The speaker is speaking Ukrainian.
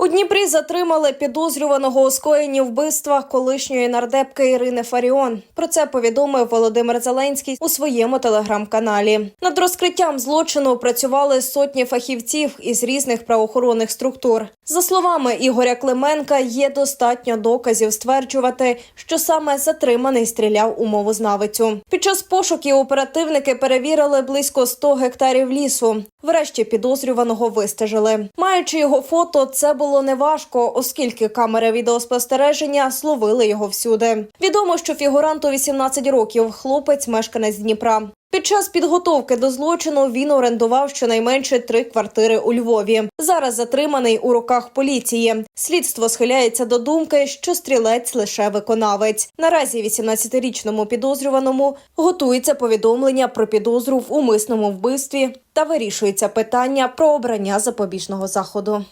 У Дніпрі затримали підозрюваного у скоєнні вбивства колишньої нардепки Ірини Фаріон. Про це повідомив Володимир Зеленський у своєму телеграм-каналі. Над розкриттям злочину працювали сотні фахівців із різних правоохоронних структур. За словами Ігоря Клименка, є достатньо доказів стверджувати, що саме затриманий стріляв у мовознавицю. Під час пошуків оперативники перевірили близько 100 гектарів лісу. Врешті підозрюваного вистежили. Маючи його фото, це було неважко, оскільки камери відеоспостереження словили його всюди. Відомо, що фігуранту 18 років, хлопець, мешканець Дніпра. Під час підготовки до злочину він орендував щонайменше три квартири у Львові. Зараз затриманий у руках поліції. Слідство схиляється до думки, що стрілець лише виконавець. Наразі 18-річному підозрюваному готується повідомлення про підозру в умисному вбивстві та вирішується питання про обрання запобіжного заходу.